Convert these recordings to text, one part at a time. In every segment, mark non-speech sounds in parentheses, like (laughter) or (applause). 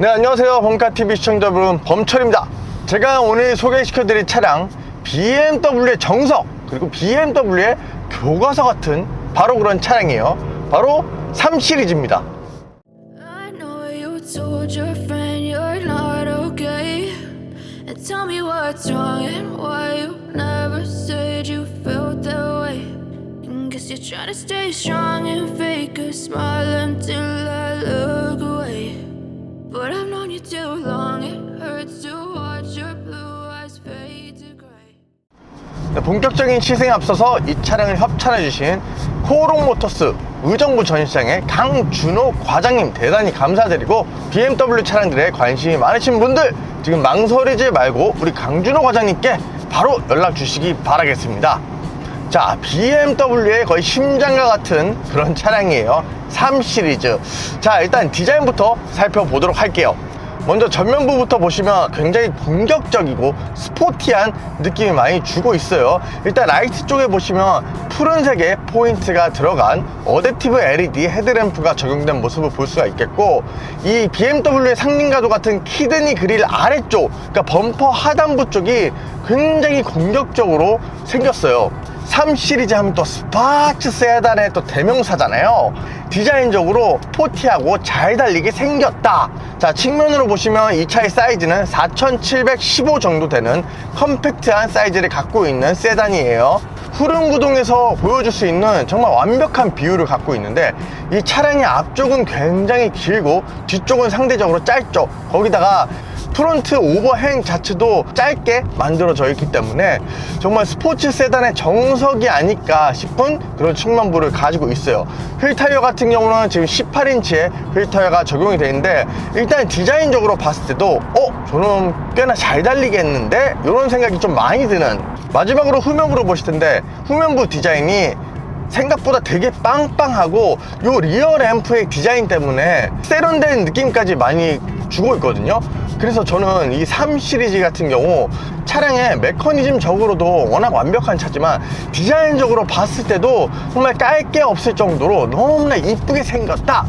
네 안녕하세요 범카TV 시청자 여러분 범철입니다 제가 오늘 소개시켜 드릴 차량 BMW의 정석 그리고 BMW의 교과서 같은 바로 그런 차량이에요 바로 3 시리즈입니다 you're trying to stay strong and fake a smile until I look away. 본격적인 시승에 앞서서 이 차량을 협찬해주신 코오롱 모터스 의정부 전시장의 강준호 과장님 대단히 감사드리고 BMW 차량들에 관심이 많으신 분들 지금 망설이지 말고 우리 강준호 과장님께 바로 연락 주시기 바라겠습니다. 자, BMW의 거의 심장과 같은 그런 차량이에요. 3 시리즈. 자, 일단 디자인부터 살펴보도록 할게요. 먼저 전면부부터 보시면 굉장히 공격적이고 스포티한 느낌이 많이 주고 있어요. 일단 라이트 쪽에 보시면 푸른색의 포인트가 들어간 어댑티브 LED 헤드램프가 적용된 모습을 볼 수가 있겠고 이 BMW의 상림가도 같은 키드니 그릴 아래쪽 그러니까 범퍼 하단부 쪽이 굉장히 공격적으로 생겼어요 3 시리즈 하면 또 스파츠 세단의 또 대명사잖아요. 디자인적으로 스포티하고 잘 달리게 생겼다. 자, 측면으로 보시면 이 차의 사이즈는 4715 정도 되는 컴팩트한 사이즈를 갖고 있는 세단이에요. 후륜 구동에서 보여줄 수 있는 정말 완벽한 비율을 갖고 있는데 이 차량의 앞쪽은 굉장히 길고 뒤쪽은 상대적으로 짧죠. 거기다가 프론트 오버행 자체도 짧게 만들어져 있기 때문에 정말 스포츠 세단의 정석이 아닐까 싶은 그런 측면부를 가지고 있어요 휠 타이어 같은 경우는 지금 18인치의 휠 타이어가 적용이 되어 있는데 일단 디자인적으로 봤을 때도 어? 저는 꽤나 잘 달리겠는데? 이런 생각이 좀 많이 드는 마지막으로 후면부를 보실 텐데 후면부 디자인이 생각보다 되게 빵빵하고 요 리어 램프의 디자인 때문에 세련된 느낌까지 많이 주고 있거든요 그래서 저는 이 3 시리즈 같은 경우 차량의 메커니즘적으로도 워낙 완벽한 차지만 디자인적으로 봤을 때도 정말 깔 게 없을 정도로 너무나 이쁘게 생겼다.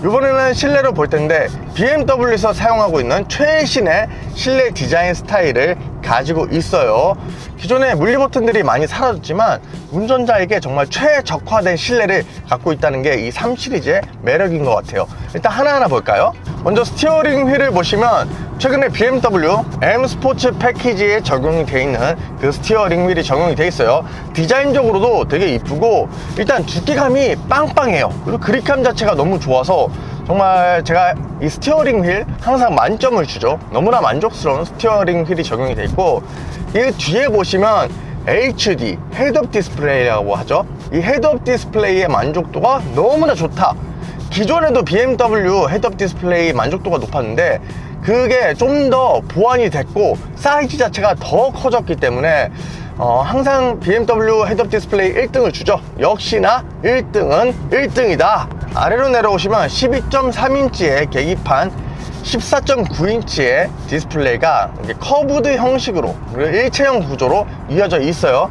이번에는 실내로 볼 텐데 BMW에서 사용하고 있는 최신의 실내 디자인 스타일을 가지고 있어요. 기존에 물리 버튼들이 많이 사라졌지만 운전자에게 정말 최적화된 실내를 갖고 있다는 게 이 3 시리즈의 매력인 것 같아요. 일단 하나하나 볼까요? 먼저 스티어링 휠을 보시면 최근에 BMW M 스포츠 패키지에 적용이 되어 있는 그 스티어링 휠이 적용이 되어 있어요. 디자인적으로도 되게 이쁘고 일단 두께감이 빵빵해요. 그리고 그립감 자체가 너무 좋아서 정말 제가 이 스티어링 휠 항상 만점을 주죠. 너무나 만족스러운 스티어링 휠이 적용이 되어 있고 이 뒤에 보시면 HD 헤드업 디스플레이라고 하죠. 이 헤드업 디스플레이의 만족도가 너무나 좋다. 기존에도 BMW 헤드업 디스플레이 만족도가 높았는데 그게 좀 더 보완이 됐고 사이즈 자체가 더 커졌기 때문에 어, 항상 BMW 헤드업 디스플레이 1등을 주죠. 역시나 1등은 1등이다. 아래로 내려오시면 12.3인치의 계기판 14.9인치의 디스플레이가 커브드 형식으로 일체형 구조로 이어져 있어요.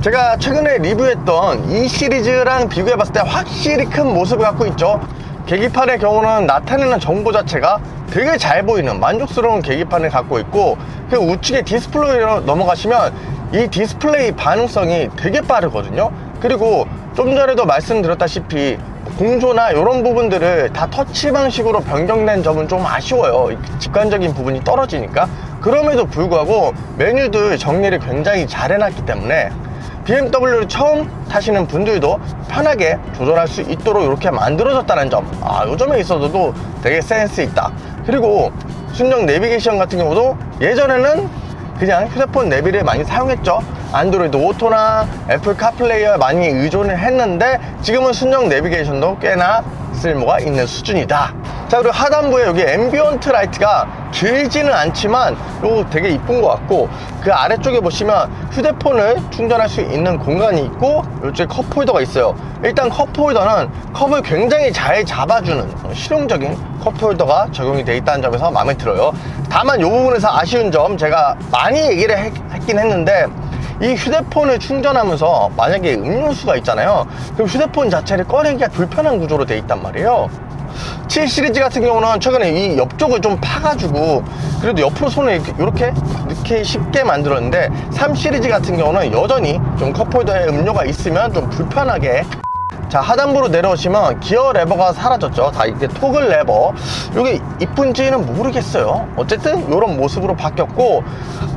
제가 최근에 리뷰했던 이 시리즈랑 비교해 봤을 때 확실히 큰 모습을 갖고 있죠. 계기판의 경우는 나타내는 정보 자체가 되게 잘 보이는 만족스러운 계기판을 갖고 있고 그 우측에 디스플레이로 넘어가시면 이 디스플레이 반응성이 되게 빠르거든요 그리고 좀 전에도 말씀드렸다시피 공조나 이런 부분들을 다 터치 방식으로 변경된 점은 좀 아쉬워요 직관적인 부분이 떨어지니까 그럼에도 불구하고 메뉴들 정리를 굉장히 잘 해놨기 때문에 BMW를 처음 타시는 분들도 편하게 조절할 수 있도록 이렇게 만들어졌다는 점. 아, 요 점에 있어서도 되게 센스 있다. 그리고 순정 내비게이션 같은 경우도 예전에는 그냥 휴대폰 내비를 많이 사용했죠. 안드로이드 오토나 애플 카플레이에 많이 의존을 했는데 지금은 순정 내비게이션도 꽤나 쓸모가 있는 수준이다. 자 그리고 하단부에 여기 앰비언트 라이트가 길지는 않지만 요거 되게 이쁜 것 같고 그 아래쪽에 보시면 휴대폰을 충전할 수 있는 공간이 있고 이쪽에 컵 홀더가 있어요 일단 컵 홀더는 컵을 굉장히 잘 잡아주는 실용적인 컵 홀더가 적용이 되어 있다는 점에서 마음에 들어요 다만 이 부분에서 아쉬운 점 제가 많이 얘기를 했, 했긴 했는데 이 휴대폰을 충전하면서 만약에 음료수가 있잖아요. 그럼 휴대폰 자체를 꺼내기가 불편한 구조로 되어 있단 말이에요. 7 시리즈 같은 경우는 최근에 이 옆쪽을 좀 파가지고 그래도 옆으로 손을 이렇게, 이렇게 넣기 쉽게 만들었는데 3 시리즈 같은 경우는 여전히 좀 컵홀더에 음료가 있으면 좀 불편하게 자 하단부로 내려오시면 기어 레버가 사라졌죠. 다 이게 토글 레버. 이게 이쁜지는 모르겠어요. 어쨌든 이런 모습으로 바뀌었고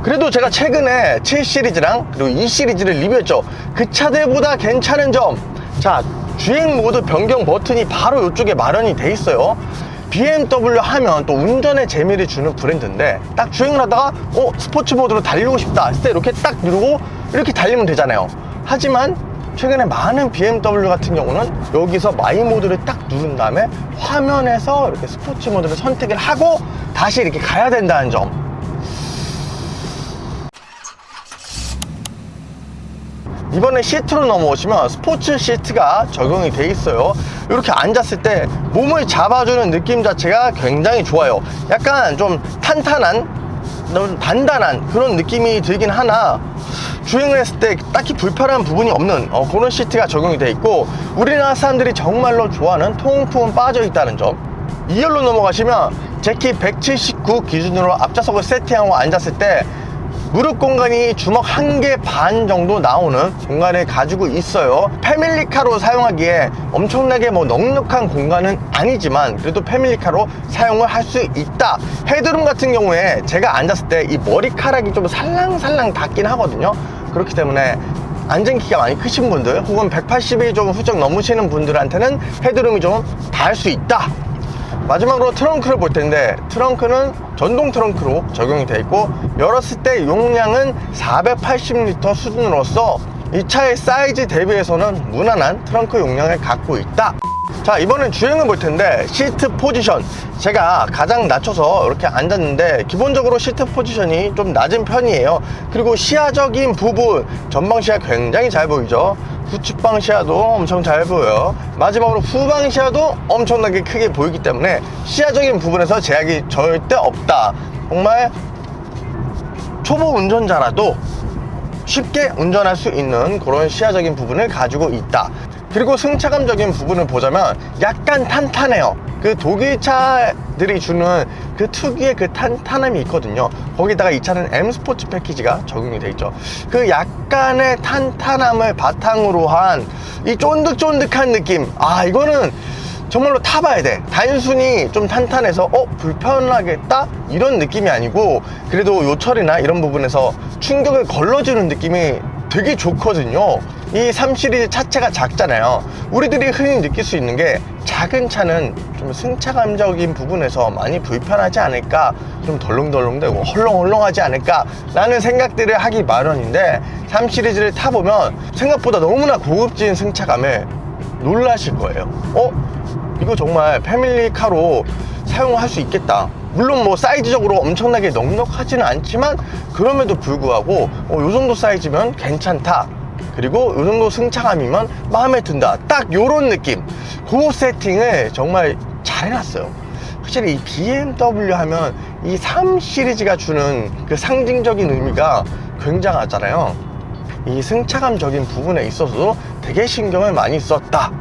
그래도 제가 최근에 7 시리즈랑 그리고 2 시리즈를 리뷰했죠. 그 차들보다 괜찮은 점자 주행 모드 변경 버튼이 바로 이쪽에 마련이 돼 있어요. BMW 하면 또 운전의 재미를 주는 브랜드인데 딱 주행을 하다가 어 스포츠 모드로 달리고 싶다. 했을 때 이렇게 딱 누르고 이렇게 달리면 되잖아요. 하지만 최근에 많은 BMW 같은 경우는 여기서 마이 모드를 딱 누른 다음에 화면에서 이렇게 스포츠 모드를 선택을 하고 다시 이렇게 가야 된다는 점. 이번에 시트로 넘어오시면 스포츠 시트가 적용이 돼 있어요. 이렇게 앉았을 때 몸을 잡아주는 느낌 자체가 굉장히 좋아요. 약간 좀 탄탄한 좀 단단한 그런 느낌이 들긴 하나 주행을 했을 때 딱히 불편한 부분이 없는 어, 그런 시트가 적용이 돼 있고 우리나라 사람들이 정말로 좋아하는 통풍은 빠져 있다는 점. 2열로 넘어가시면 제키 179 기준으로 앞좌석을 세팅하고 앉았을 때 무릎 공간이 주먹 한 개 반 정도 나오는 공간을 가지고 있어요. 패밀리카로 사용하기에 엄청나게 뭐 넉넉한 공간은 아니지만 그래도 패밀리카로 사용을 할 수 있다. 헤드룸 같은 경우에 제가 앉았을 때 이 머리카락이 좀 살랑살랑 닿긴 하거든요 그렇기 때문에 앉은 키가 많이 크신 분들 혹은 180이 좀 훌쩍 넘으시는 분들한테는 헤드룸이 좀 닿을 수 있다. 마지막으로 트렁크를 볼 텐데 트렁크는 전동 트렁크로 적용이 되어 있고 열었을 때 용량은 480리터 수준으로서 이 차의 사이즈 대비해서는 무난한 트렁크 용량을 갖고 있다. 자 이번엔 주행을 볼 텐데 시트 포지션. 제가 가장 낮춰서 이렇게 앉았는데 기본적으로 시트 포지션이 좀 낮은 편이에요. 그리고 시야적인 부분 전방 시야 굉장히 잘 보이죠? 후측방 시야도 엄청 잘 보여요. 마지막으로 후방 시야도 엄청나게 크게 보이기 때문에 시야적인 부분에서 제약이 절대 없다. 정말 초보 운전자라도 쉽게 운전할 수 있는 그런 시야적인 부분을 가지고 있다. 그리고 승차감적인 부분을 보자면 약간 탄탄해요. 그 독일 차들이 주는 그 특유의 그 탄탄함이 있거든요. 거기다가 이 차는 M 스포츠 패키지가 적용이 되어 있죠. 그 약간의 탄탄함을 바탕으로 한 이 쫀득쫀득한 느낌. 아 이거는 정말로 타봐야 돼. 단순히 좀 탄탄해서 어 불편하겠다? 이런 느낌이 아니고 그래도 요철이나 이런 부분에서 충격을 걸러주는 느낌이 되게 좋거든요. 이 3 시리즈 차체가 작잖아요. 우리들이 흔히 느낄 수 있는 게 작은 차는 좀 승차감적인 부분에서 많이 불편하지 않을까? 좀 덜렁덜렁대고 헐렁헐렁하지 않을까? 라는 생각들을 하기 마련인데 3 시리즈를 타보면 생각보다 너무나 고급진 승차감에 놀라실 거예요. 어? 이거 정말 패밀리카로 사용할 수 있겠다. 물론 뭐 사이즈적으로 엄청나게 넉넉하지는 않지만 그럼에도 불구하고 어, 요 정도 사이즈면 괜찮다. 그리고 요 정도 승차감이면 마음에 든다. 딱 요런 느낌. 그 세팅을 정말 잘 해놨어요. 확실히 이 BMW 하면 이 3 시리즈가 주는 그 상징적인 의미가 굉장하잖아요. 이 승차감적인 부분에 있어서도 되게 신경을 많이 썼다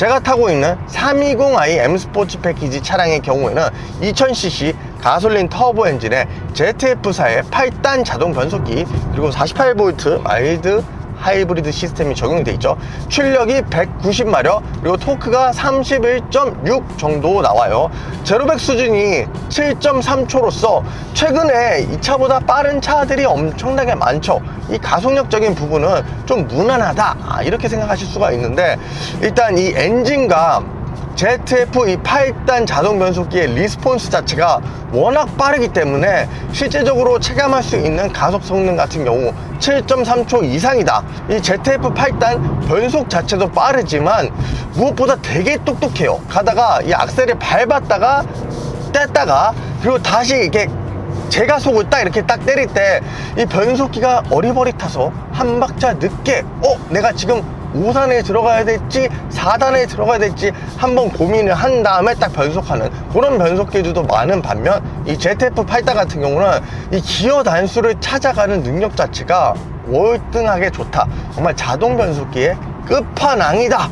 제가 타고 있는 320i M 스포츠 패키지 차량의 경우에는 2000cc 가솔린 터보 엔진에 ZF4의 8단 자동 변속기 그리고 48V 마일드 하이브리드 시스템이 적용이 되어 있죠. 출력이 190마력 그리고 토크가 31.6 정도 나와요. 제로백 수준이 7.3초로서 최근에 이 차보다 빠른 차들이 엄청나게 많죠. 이 가속력적인 부분은 좀 무난하다. 아, 이렇게 생각하실 수가 있는데 일단 이 엔진과 ZF 이 8단 자동 변속기의 리스폰스 자체가 워낙 빠르기 때문에 실제적으로 체감할 수 있는 가속 성능 같은 경우 7.3초 이상이다. 이 ZF 8단 변속 자체도 빠르지만 무엇보다 되게 똑똑해요. 가다가 이 악셀을 밟았다가 뗐다가 그리고 다시 이렇게 제가속을 딱 이렇게 딱 때릴 때 이 변속기가 어리버리 타서 한 박자 늦게 어? 내가 지금 5단에 들어가야 될지 4단에 들어가야 될지 한번 고민을 한 다음에 딱 변속하는 그런 변속기들도 많은 반면 이 ZF 8단 같은 경우는 이 기어 단수를 찾아가는 능력 자체가 월등하게 좋다 정말 자동 변속기의 끝판왕이다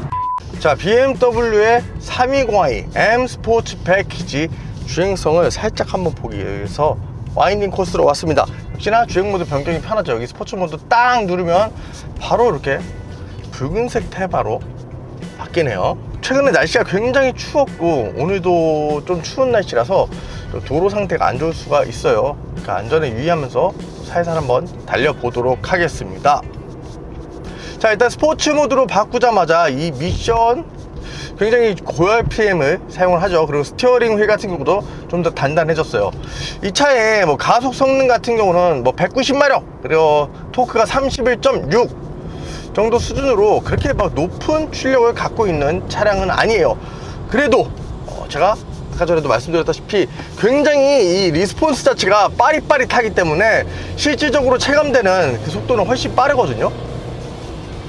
자, BMW의 320i M 스포츠 패키지 주행성을 살짝 한번 보기 위해서 와인딩 코스로 왔습니다. 역시나 주행 모드 변경이 편하죠. 여기 스포츠 모드 딱 누르면 바로 이렇게 붉은색 테바로 바뀌네요. 최근에 날씨가 굉장히 추웠고 오늘도 좀 추운 날씨라서 좀 도로 상태가 안 좋을 수가 있어요. 그러니까 안전에 유의하면서 살살 한번 달려보도록 하겠습니다. 자 일단 스포츠 모드로 바꾸자마자 이 미션 굉장히 고열 PM을 사용을 하죠 그리고 스티어링 휠 같은 경우도 좀 더 단단해졌어요 이 차의 뭐 가속 성능 같은 경우는 뭐 190마력 그리고 토크가 31.6 정도 수준으로 그렇게 막 높은 출력을 갖고 있는 차량은 아니에요. 그래도 어, 제가 아까 전에도 말씀드렸다시피 굉장히 이 리스폰스 자체가 빠릿빠릿하기 때문에 실질적으로 체감되는 그 속도는 훨씬 빠르거든요.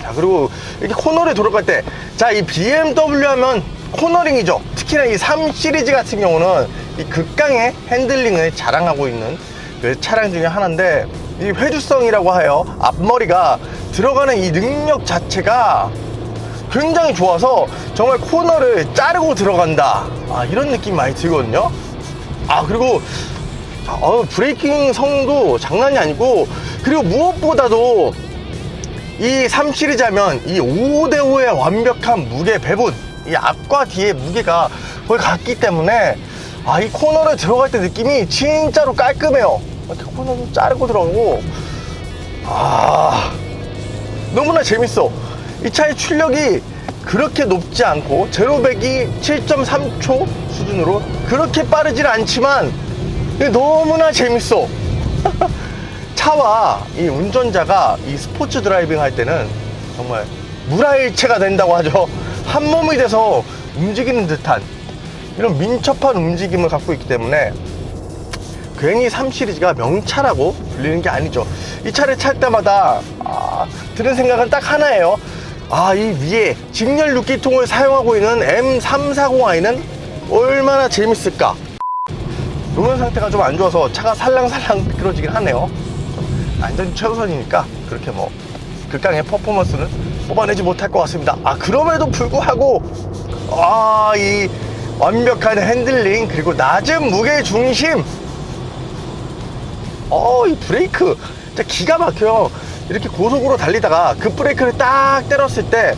자 그리고 이렇게 코너를 돌아갈 때 자 이 BMW 하면 코너링이죠. 특히나 이 3 시리즈 같은 경우는 이 극강의 핸들링을 자랑하고 있는 그 차량 중에 하나인데 이 회주성이라고 하여 앞머리가 들어가는 이 능력 자체가 굉장히 좋아서 정말 코너를 자르고 들어간다. 아, 이런 느낌 많이 들거든요. 아 그리고 어, 브레이킹 성도 장난이 아니고 그리고 무엇보다도 이 3 시리즈 하면 이 5대5의 완벽한 무게 배분 이 앞과 뒤의 무게가 거의 같기 때문에 아 이 코너를 들어갈 때 느낌이 진짜로 깔끔해요 이렇게 코너도 자르고 들어가고. 아 너무나 재밌어. 이 차의 출력이 그렇게 높지 않고 제로백이 7.3초 수준으로 그렇게 빠르질 않지만 너무나 재밌어. (laughs) 차와 이 운전자가 이 스포츠 드라이빙 할 때는 정말 물화일체가 된다고 하죠. 한 몸이 돼서 움직이는 듯한 이런 민첩한 움직임을 갖고 있기 때문에 괜히 3 시리즈가 명차라고 불리는 게 아니죠. 이 차를 탈 때마다 아, 드는 생각은 딱 하나예요. 아, 이 위에 직렬 육기통을 사용하고 있는 M340i는 얼마나 재밌을까? 노면 상태가 좀 안 좋아서 차가 살랑살랑 미끄러지긴 하네요. 안전이 최우선이니까 그렇게 뭐 극강의 퍼포먼스는 뽑아내지 못할 것 같습니다. 아 그럼에도 불구하고 아이 완벽한 핸들링 그리고 낮은 무게 중심 어 이 브레이크 진짜 기가 막혀요. 이렇게 고속으로 달리다가 그 브레이크를 딱 때렸을 때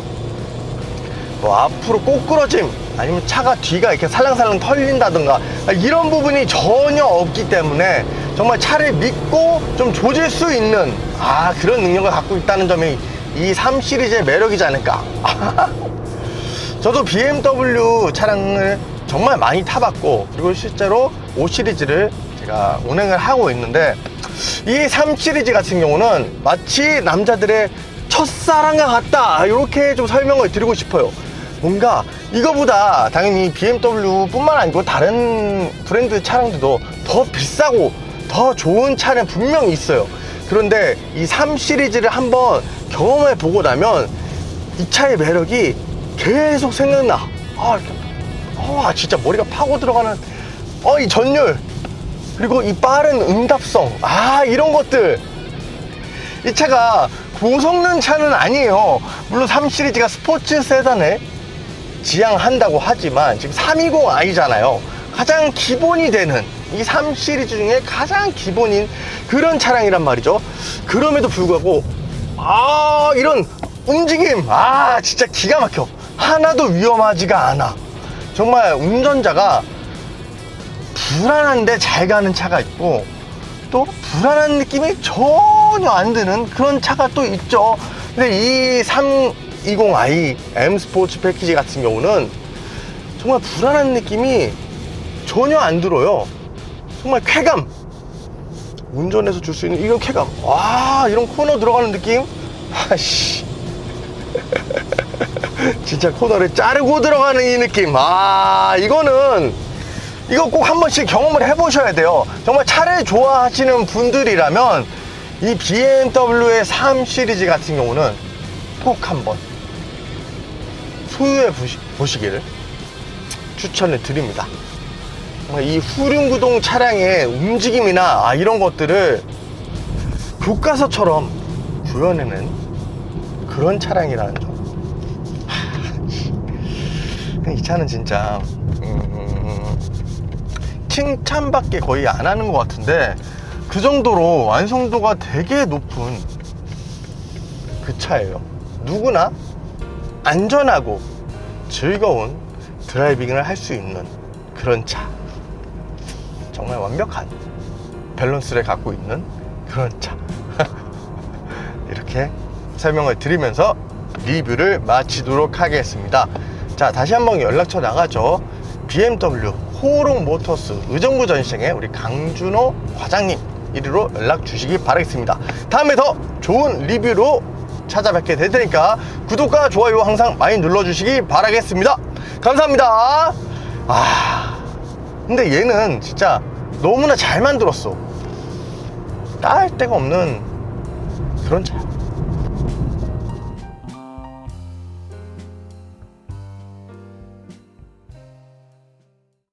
뭐 앞으로 꼬꾸러짐 아니면 차가 뒤가 이렇게 살랑살랑 털린다든가 이런 부분이 전혀 없기 때문에 정말 차를 믿고 좀 조질 수 있는 아 그런 능력을 갖고 있다는 점이 이 3 시리즈의 매력이지 않을까 (laughs) 저도 BMW 차량을 정말 많이 타봤고 그리고 실제로 5 시리즈를 제가 운행을 하고 있는데 이 3 시리즈 같은 경우는 마치 남자들의 첫사랑과 같다. 이렇게 좀 설명을 드리고 싶어요. 뭔가 이거보다 당연히 BMW 뿐만 아니고 다른 브랜드 차량들도 더 비싸고 더 좋은 차는 분명히 있어요. 그런데 이 3 시리즈를 한번 경험해 보고 나면 이 차의 매력이 계속 생각나. 아, 아 진짜 머리가 파고 들어가는 어, 이 전율 그리고 이 빠른 응답성 아 이런 것들. 이 차가 고성능 차는 아니에요. 물론 3 시리즈가 스포츠 세단에 지향한다고 하지만 지금 320i잖아요. 가장 기본이 되는 이 3 시리즈 중에 가장 기본인 그런 차량이란 말이죠. 그럼에도 불구하고 아 이런 움직임 아 진짜 기가 막혀. 하나도 위험하지가 않아. 정말 운전자가 불안한데 잘 가는 차가 있고 또 불안한 느낌이 전혀 안 드는 그런 차가 또 있죠. 근데 이 320i M 스포츠 패키지 같은 경우는 정말 불안한 느낌이 전혀 안 들어요. 정말 쾌감. 운전해서 줄 수 있는 이런 쾌감. 와 이런 코너 들어가는 느낌? 아씨. (laughs) 진짜 코너를 자르고 들어가는 이 느낌. 아 이거는 이거 꼭 한 번씩 경험을 해보셔야 돼요. 정말 차를 좋아하시는 분들이라면 이 BMW의 3 시리즈 같은 경우는 꼭 한번 소유해 보시, 보시기를 추천을 드립니다. 이 후륜구동 차량의 움직임이나 아, 이런 것들을 교과서처럼 구현해낸 그런 차량이라는 점. 이 차는 진짜 음, 칭찬밖에 거의 안 하는 것 같은데 그 정도로 완성도가 되게 높은 그 차예요. 누구나 안전하고 즐거운 드라이빙을 할 수 있는 그런 차. 정말 완벽한 밸런스를 갖고 있는 그런 차. (laughs) 이렇게 설명을 드리면서 리뷰를 마치도록 하겠습니다. 자, 다시 한번 연락처 나가죠. BMW 호롱 모터스 의정부 전시장에 우리 강준호 과장님 이리로 연락 주시기 바라겠습니다. 다음에 더 좋은 리뷰로 찾아뵙게 될 테니까 구독과 좋아요 항상 많이 눌러주시기 바라겠습니다. 감사합니다. 아, 근데 얘는 진짜 너무나 잘 만들었어. 딸 데가 없는 그런 차야.